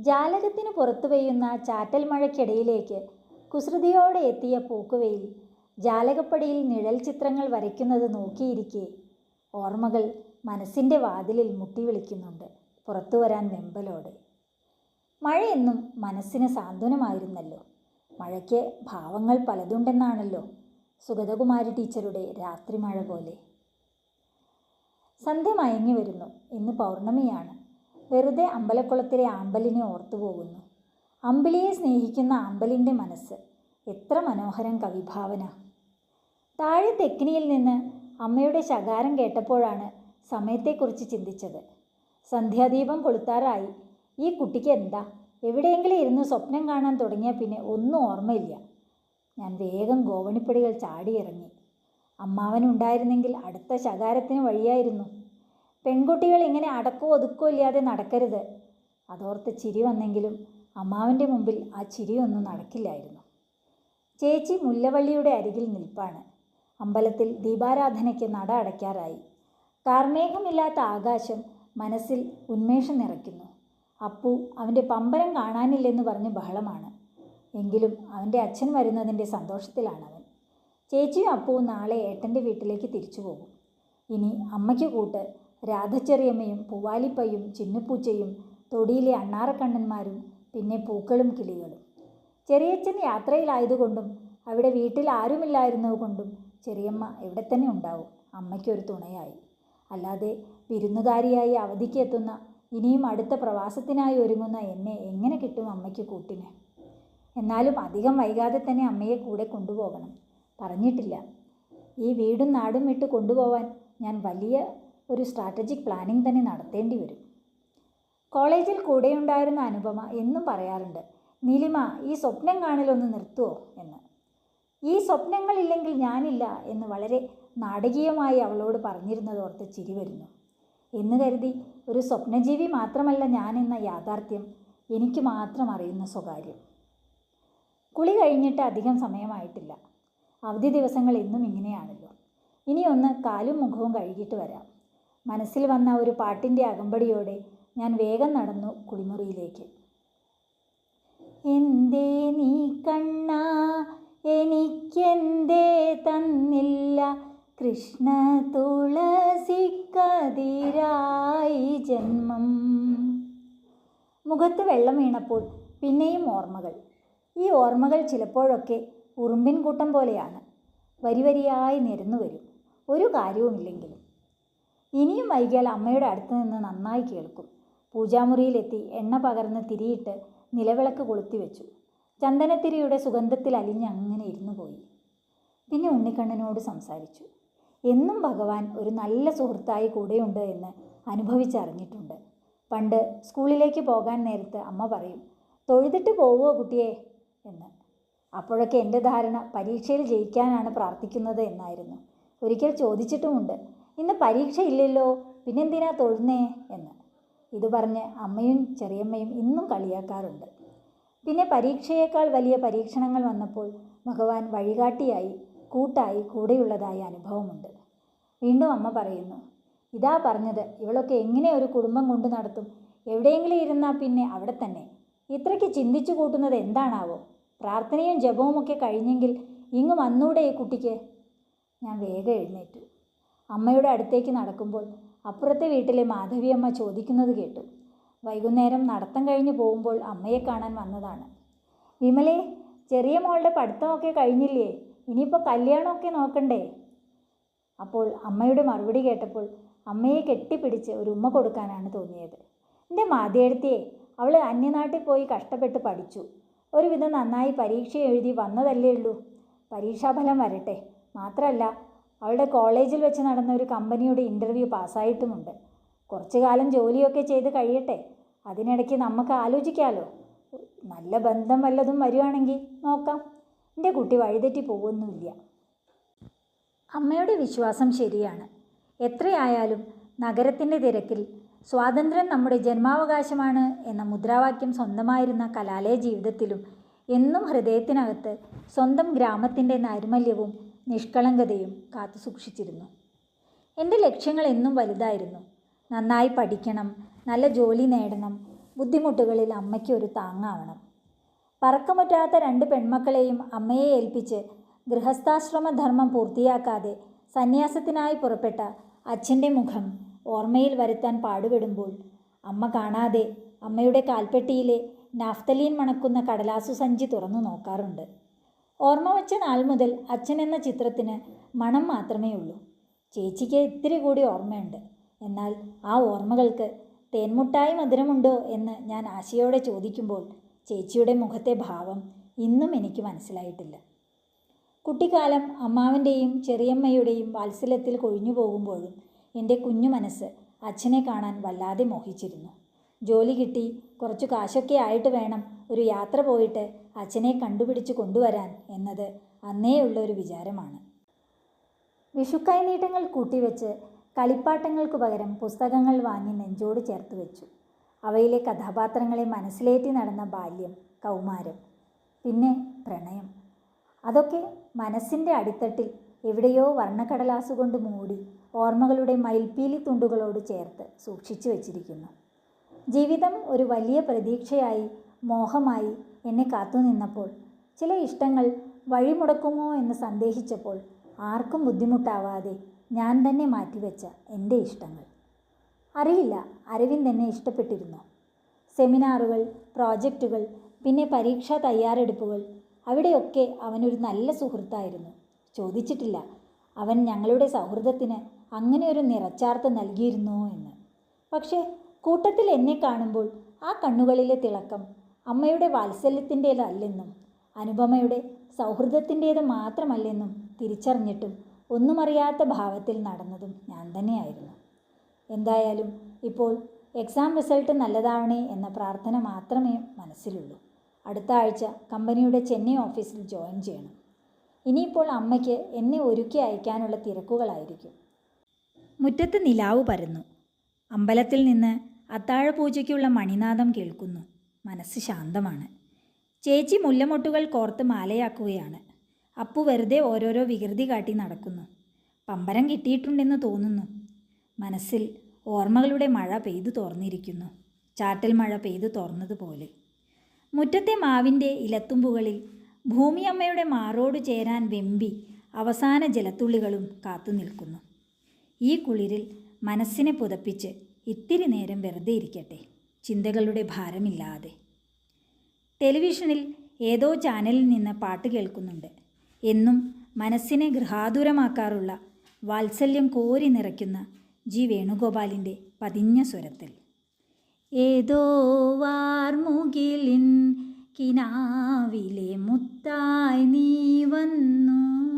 ജാലകത്തിന് പുറത്തു പെയ്യുന്ന ചാറ്റൽ മഴയ്ക്കിടയിലേക്ക് കുസൃതിയോടെ എത്തിയ പൂക്കുവയിൽ ജാലകപ്പടിയിൽ നിഴൽ ചിത്രങ്ങൾ വരയ്ക്കുന്നത് നോക്കിയിരിക്കെ ഓർമ്മകൾ മനസ്സിന്റെ വാതിലിൽ മുട്ടി വിളിക്കുന്നുണ്ട് പുറത്തു വരാൻ വെമ്പലോടെ. മഴയെന്നും മനസ്സിന് സാന്ത്വനമായിരുന്നല്ലോ. മഴയ്ക്ക് ഭാവങ്ങൾ പലതുണ്ടെന്നാണല്ലോ സുഗതകുമാരി ടീച്ചറുടെ രാത്രി മഴ പോലെ. സന്ധ്യ മയങ്ങി വരുന്നു. ഇന്ന് പൗർണമിയാണ്. വെറുതെ അമ്പലക്കുളത്തിലെ ആമ്പലിനെ ഓർത്തു പോകുന്നു അമ്പിളിയെ സ്നേഹിക്കുന്ന അമ്പലിന്റെ മനസ്സ് എത്ര മനോഹരം കവിഭാവന. താഴെ തെക്കിനിയിൽ നിന്ന് അമ്മയുടെ ശകാരം കേട്ടപ്പോഴാണ് സമയത്തെക്കുറിച്ച് ചിന്തിച്ചത്. സന്ധ്യാദീപം കൊളുത്താറായി ഈ കുട്ടിക്ക് എന്താ? എവിടെയെങ്കിലും ഇരുന്ന് സ്വപ്നം കാണാൻ തുടങ്ങിയ പിന്നെ ഒന്നും ഓർമ്മയില്ല. ഞാൻ വേഗം ഗോവണിപ്പടികൾ ചാടിയിറങ്ങി. അമ്മാവനുണ്ടായിരുന്നെങ്കിൽ അടുത്ത ശകാരത്തിന് വഴിയായിരുന്നു. പെൺകുട്ടികൾ ഇങ്ങനെ അടക്കോ ഒതുക്കോ ഇല്ലാതെ നടക്കരുത്. അതോർത്ത് ചിരി വന്നെങ്കിലും അമ്മാവന്റെ മുമ്പിൽ ആ ചിരിയൊന്നും നടക്കില്ലായിരുന്നു. ചേച്ചി മുല്ലവള്ളിയുടെ അരികിൽ നിൽപ്പാണ്. അമ്പലത്തിൽ ദീപാരാധനയ്ക്ക് നട അടയ്ക്കാറായി. കാർമേഘമില്ലാത്ത ആകാശം മനസ്സിൽ ഉന്മേഷം നിറയ്ക്കുന്നു. അപ്പു അവന്റെ പമ്പരം കാണാനില്ലെന്ന് പറഞ്ഞ് ബഹളമാണ്. എങ്കിലും അവന്റെ അച്ഛൻ വരുന്നതിന്റെ സന്തോഷത്തിലാണ് അവൻ ചേച്ചിയും അപ്പുവും നാളെ ഏട്ടന്റെ വീട്ടിലേക്ക് തിരിച്ചു പോകും. ഇനി അമ്മയ്ക്ക് കൂട്ട് രാധച്ചെറിയമ്മയും പൂവാലിപ്പയ്യും ചിന്നുപൂച്ചയും തൊടിയിലെ അണ്ണാറക്കണ്ണന്മാരും പിന്നെ പൂക്കളും കിളികളും. ചെറിയച്ഛൻ യാത്രയിലായതുകൊണ്ടും അവിടെ വീട്ടിൽ ആരുമില്ലായിരുന്നതുകൊണ്ടും ചെറിയമ്മ ഇവിടെ തന്നെ ഉണ്ടാവും. അമ്മയ്ക്കൊരു തുണയായി. അല്ലാതെ വിരുന്നുകാരിയായി അവധിക്ക് എത്തുന്ന ഇനിയും അടുത്ത പ്രവാസത്തിനായി ഒരുങ്ങുന്ന എന്നെ എങ്ങനെ കിട്ടും അമ്മയ്ക്ക് കൂട്ടിന്? എന്നാലും അധികം വൈകാതെ തന്നെ അമ്മയെ കൂടെ കൊണ്ടുപോകണം. പറഞ്ഞിട്ടില്ല. ഈ വീടും നാടും വിട്ട് കൊണ്ടുപോകാൻ ഞാൻ വലിയ ഒരു സ്ട്രാറ്റജിക് പ്ലാനിംഗ് തന്നെ നടത്തേണ്ടി വരും. കോളേജിൽ കൂടെയുണ്ടായിരുന്ന അനുപമ എന്നും പറയാറുണ്ട് നീലിമ ഈ സ്വപ്നം കാണലൊന്ന് നിർത്തുമോ എന്ന്. ഈ സ്വപ്നങ്ങളില്ലെങ്കിൽ ഞാനില്ല എന്ന് വളരെ നാടകീയമായി അവളോട് പറഞ്ഞിരുന്നതോർത്ത് ചിരി വരുന്നു. എന്ന് കരുതി ഒരു സ്വപ്നജീവി മാത്രമല്ല ഞാനെന്ന യാഥാർത്ഥ്യം എനിക്ക് മാത്രം അറിയുന്ന സ്വകാര്യം. കുളി കഴിഞ്ഞിട്ട് അധികം സമയമായിട്ടില്ല. അവധി ദിവസങ്ങൾ എന്നും ഇങ്ങനെയാണല്ലോ. ഇനിയൊന്ന് കാലും മുഖവും കഴുകിയിട്ട് വരാം. മനസ്സിൽ വന്ന ഒരു പാട്ടിന്റെ അകമ്പടിയോടെ ഞാൻ വേഗം നടന്നു കുളിമുറിയിലേക്ക്. എന്തേ നീ കണ്ണ എനിക്കെന്തേ തന്നില്ല കൃഷ്ണ തുളസിക്കതിരായി ജന്മം മുഖത്ത് വെള്ളം വീണപ്പോൾ പിന്നെയും ഓർമ്മകൾ. ഈ ഓർമ്മകൾ ചിലപ്പോഴൊക്കെ ഉറുമ്പിൻ കൂട്ടം പോലെയാണ്. വരി വരിയായി നിരന്നു വരും. ഒരു കാര്യവുമില്ലെങ്കിലും. ഇനിയും വൈകിയാൽ അമ്മയുടെ അടുത്ത് നിന്ന് നന്നായി കേൾക്കും. പൂജാമുറിയിലെത്തി എണ്ണ പകർന്ന് തിരിയിട്ട് നിലവിളക്ക് കൊളുത്തി വെച്ചു. ചന്ദനത്തിരിയുടെ സുഗന്ധത്തിൽ അലിഞ്ഞ് അങ്ങനെ ഇരുന്നു പോയി. പിന്നെ ഉണ്ണിക്കണ്ണനോട് സംസാരിച്ചു. എന്നും ഭഗവാൻ ഒരു നല്ല സുഹൃത്തായി കൂടെയുണ്ട് എന്ന് അനുഭവിച്ചറിഞ്ഞിട്ടുണ്ട്. പണ്ട് സ്കൂളിലേക്ക് പോകാൻ നേരത്ത് അമ്മ പറയും തൊഴുതിട്ട് പോവുമോ കുട്ടിയെ എന്ന്. അപ്പോഴൊക്കെ എന്റെ ധാരണ പരീക്ഷയിൽ ജയിക്കാനാണ് പ്രാർത്ഥിക്കുന്നത് എന്നായിരുന്നു. ഒരിക്കൽ ചോദിച്ചിട്ടുമുണ്ട് ഇന്ന് പരീക്ഷ ഇല്ലല്ലോ പിന്നെന്തിനാ തൊഴുന്നേ എന്ന്. ഇത് പറഞ്ഞ് അമ്മയും ചെറിയമ്മയും ഇന്നും കളിയാക്കാറുണ്ട്. പിന്നെ പരീക്ഷയേക്കാൾ വലിയ പരീക്ഷണങ്ങൾ വന്നപ്പോൾ ഭഗവാൻ വഴികാട്ടിയായി കൂട്ടായി കൂടെയുള്ളതായ അനുഭവമുണ്ട്. വീണ്ടും അമ്മ പറയുന്നു ഇതാ പറഞ്ഞത് ഇവളൊക്കെ എങ്ങനെ ഒരു കുടുംബം കൊണ്ട് നടത്തും? എവിടെയെങ്കിലും ഇരുന്നാൽ പിന്നെ അവിടെ തന്നെ. ഇത്രയ്ക്ക് ചിന്തിച്ചു കൂട്ടുന്നത് എന്താണാവോ? പ്രാർത്ഥനയും ജപവും ഒക്കെ കഴിഞ്ഞെങ്കിൽ ഇങ്ങ് വന്നൂടെ ഈ കുട്ടിക്ക്. ഞാൻ വേഗം എഴുന്നേറ്റു. അമ്മയുടെ അടുത്തേക്ക് നടക്കുമ്പോൾ അപ്പുറത്തെ വീട്ടിലെ മാധവിയമ്മ ചോദിക്കുന്നത് കേട്ടു. വൈകുന്നേരം നടത്തം കഴിഞ്ഞ് പോകുമ്പോൾ അമ്മയെ കാണാൻ വന്നതാണ്. വിമലെ ചെറിയ മോളുടെ പഠിത്തമൊക്കെ കഴിഞ്ഞില്ലേ? ഇനിയിപ്പോൾ കല്യാണമൊക്കെ നോക്കണ്ടേ? അപ്പോൾ അമ്മയുടെ മറുപടി കേട്ടപ്പോൾ അമ്മയെ കെട്ടിപ്പിടിച്ച് ഒരു ഉമ്മ കൊടുക്കാനാണ് തോന്നിയത്. എന്റെ മാതയെടുത്തിയെ അവൾ അന്യനാട്ടിൽ പോയി കഷ്ടപ്പെട്ട് പഠിച്ചു. ഒരുവിധം നന്നായി പരീക്ഷ എഴുതി വന്നതല്ലേ ഉള്ളൂ. പരീക്ഷാഫലം വരട്ടെ. മാത്രമല്ല അവളുടെ കോളേജിൽ വെച്ച് നടന്ന ഒരു കമ്പനിയുടെ ഇന്റർവ്യൂ പാസ്സായിട്ടുമുണ്ട്. കുറച്ചു കാലം ജോലിയൊക്കെ ചെയ്ത് കഴിയട്ടെ. അതിനിടയ്ക്ക് നമുക്ക് ആലോചിക്കാമല്ലോ നല്ല ബന്ധം വല്ലതും വരുവാണെങ്കിൽ നോക്കാം. എന്റെ കുട്ടി വഴിതെറ്റി പോകുന്നുമില്ല. അമ്മയുടെ വിശ്വാസം ശരിയാണ്. എത്രയായാലും നഗരത്തിന്റെ തിരക്കിൽ സ്വാതന്ത്ര്യം നമ്മുടെ ജന്മാവകാശമാണ് എന്ന മുദ്രാവാക്യം സ്വന്തമായിരുന്ന കലാലയ ജീവിതത്തിലും എന്നും ഹൃദയത്തിനകത്ത് സ്വന്തം ഗ്രാമത്തിന്റെ നൈർമല്യവും നിഷ്കളങ്കതയും കാത്തു സൂക്ഷിച്ചിരുന്നു. എന്റെ ലക്ഷ്യങ്ങൾ എന്നും വലുതായിരുന്നു. നന്നായി പഠിക്കണം നല്ല ജോലി നേടണം ബുദ്ധിമുട്ടുകളിൽ അമ്മയ്ക്ക് ഒരു താങ്ങാവണം. പറക്കമുറ്റാത്ത രണ്ട് പെൺമക്കളെയും അമ്മയെ ഏൽപ്പിച്ച് ഗൃഹസ്ഥാശ്രമധർമ്മം പൂർത്തിയാക്കാതെ സന്യാസത്തിനായി പുറപ്പെട്ട അച്ഛന്റെ മുഖം ഓർമ്മയിൽ വരുത്താൻ പാടുപെടുമ്പോൾ അമ്മ കാണാതെ അമ്മയുടെ കാൽപ്പെട്ടിയിലെ നാഫ്തലീൻ മണക്കുന്ന കടലാസു സഞ്ചി തുറന്നു നോക്കാറുണ്ട്. ഓർമ്മ വച്ച നാൾ മുതൽ അച്ഛൻ എന്ന ചിത്രത്തിന് മണം മാത്രമേ ഉള്ളൂ ചേച്ചിക്ക് ഇത്തിരി കൂടി ഓർമ്മയുണ്ട്. എന്നാൽ ആ ഓർമ്മകൾക്ക് തേൻമുട്ടായി മധുരമുണ്ടോ എന്ന് ഞാൻ ആശയോടെ ചോദിക്കുമ്പോൾ ചേച്ചിയുടെ മുഖത്തെ ഭാവം ഇന്നും എനിക്ക് മനസ്സിലായിട്ടില്ല. കുട്ടിക്കാലം അമ്മാവന്റെയും ചെറിയമ്മയുടെയും വാത്സല്യത്തിൽ കൊഴിഞ്ഞു പോകുമ്പോഴും എന്റെ കുഞ്ഞു മനസ്സ് അച്ഛനെ കാണാൻ വല്ലാതെ മോഹിച്ചിരുന്നു. ജോലി കിട്ടി കുറച്ചു കാശൊക്കെ ആയിട്ട് വേണം ഒരു യാത്ര പോയിട്ട് അച്ഛനെ കണ്ടുപിടിച്ച് കൊണ്ടുവരാൻ എന്നത് അന്നേയുള്ള ഒരു വിചാരമാണ്. വിഷുക്കൈനീട്ടങ്ങൾ കൂട്ടിവെച്ച് കളിപ്പാട്ടങ്ങൾക്ക് പകരം പുസ്തകങ്ങൾ വാങ്ങി നെഞ്ചോട് ചേർത്ത് വെച്ചു. അവയിലെ കഥാപാത്രങ്ങളെ മനസ്സിലേറ്റി നടന്ന ബാല്യം കൗമാരം പിന്നെ പ്രണയം. അതൊക്കെ മനസ്സിന്റെ അടിത്തട്ടിൽ എവിടെയോ വർണക്കടലാസുകൊണ്ട് മൂടി ഓർമ്മകളുടെ മയിൽപ്പീലി തുണ്ടുകളോട് ചേർത്ത് സൂക്ഷിച്ചു വച്ചിരിക്കുന്നു. ജീവിതം ഒരു വലിയ പ്രതീക്ഷയായി മോഹമായി എന്നെ കാത്തുനിന്നപ്പോൾ ചില ഇഷ്ടങ്ങൾ വഴിമുടക്കുമോ എന്ന് സന്ദേഹിച്ചപ്പോൾ ആർക്കും ബുദ്ധിമുട്ടാവാതെ ഞാൻ തന്നെ മാറ്റിവെച്ച എന്റെ ഇഷ്ടങ്ങൾ. അറിയില്ല അരവിന്ദ് എന്നെ ഇഷ്ടപ്പെട്ടിരുന്നു. സെമിനാറുകൾ പ്രോജക്റ്റുകൾ പിന്നെ പരീക്ഷാ തയ്യാറെടുപ്പുകൾ അവിടെയൊക്കെ അവനൊരു നല്ല സുഹൃത്തായിരുന്നു. ചോദിച്ചിട്ടില്ല അവൻ ഞങ്ങളുടെ സൗഹൃദത്തിന് അങ്ങനെ ഒരു നിറച്ചാർത്ത് നൽകിയിരുന്നോ എന്ന്. പക്ഷേ കൂട്ടത്തിൽ എന്നെ കാണുമ്പോൾ ആ കണ്ണുകളിലെ തിളക്കം അമ്മയുടെ വാത്സല്യത്തിന്റേതല്ലെന്നും അനുപമയുടെ സൗഹൃദത്തിന്റേത് മാത്രമല്ലെന്നും തിരിച്ചറിഞ്ഞിട്ടും ഒന്നുമറിയാത്ത ഭാവത്തിൽ നടന്നതും ഞാൻ തന്നെയായിരുന്നു. എന്തായാലും ഇപ്പോൾ എക്സാം റിസൾട്ട് നല്ലതാവണേ എന്ന പ്രാർത്ഥന മാത്രമേ മനസ്സിലുള്ളൂ. അടുത്ത ആഴ്ച കമ്പനിയുടെ ചെന്നൈ ഓഫീസിൽ ജോയിൻ ചെയ്യണം. ഇനിയിപ്പോൾ അമ്മയ്ക്ക് എന്നെ ഒരുക്കി അയക്കാനുള്ള തിരക്കുകളായിരിക്കും. മുറ്റത്ത് നിലാവ് പരന്നു. അമ്പലത്തിൽ നിന്ന് അത്താഴപൂജയ്ക്കുള്ള മണിനാദം കേൾക്കുന്നു. മനസ്സ് ശാന്തമാണ്. ചേച്ചി മുല്ലമൊട്ടുകൾ കോർത്ത് മാലയാക്കുകയാണ്. അപ്പു വെറുതെ ഓരോരോ വികൃതി കാട്ടി നടക്കുന്നു. പമ്പരം കിട്ടിയിട്ടുണ്ടെന്ന് തോന്നുന്നു. മനസ്സിൽ ഓർമ്മകളുടെ മഴ പെയ്തു തോർന്നിരിക്കുന്നു. ചാറ്റൽ മഴ പെയ്തു തോർന്നതുപോലെ. മുറ്റത്തെ മാവിന്റെ ഇലത്തുമ്പുകളിൽ ഭൂമിയമ്മയുടെ മാറോട് ചേരാൻ വെമ്പി അവസാന ജലത്തുള്ളികളും കാത്തു നിൽക്കുന്നു. ഈ കുളിരിൽ മനസ്സിനെ പുതപ്പിച്ച് ഇത്തിരി നേരം വെറുതെ ഇരിക്കട്ടെ. ചിന്തകളുടെ ഭാരമില്ലാതെ. ടെലിവിഷനിൽ ഏതോ ചാനലിൽ നിന്ന് പാട്ട് കേൾക്കുന്നുണ്ട്. എന്നും മനസ്സിനെ ഗൃഹാതുരമാക്കാറുള്ള വാത്സല്യം കോരി നിറയ്ക്കുന്ന ജി വേണുഗോപാലിന്റെ പതിഞ്ഞ സ്വരത്തിൽ. ഏതോ വാർമുകിലിൻ കിനാവിലെ മുത്തായി നീ വന്നു.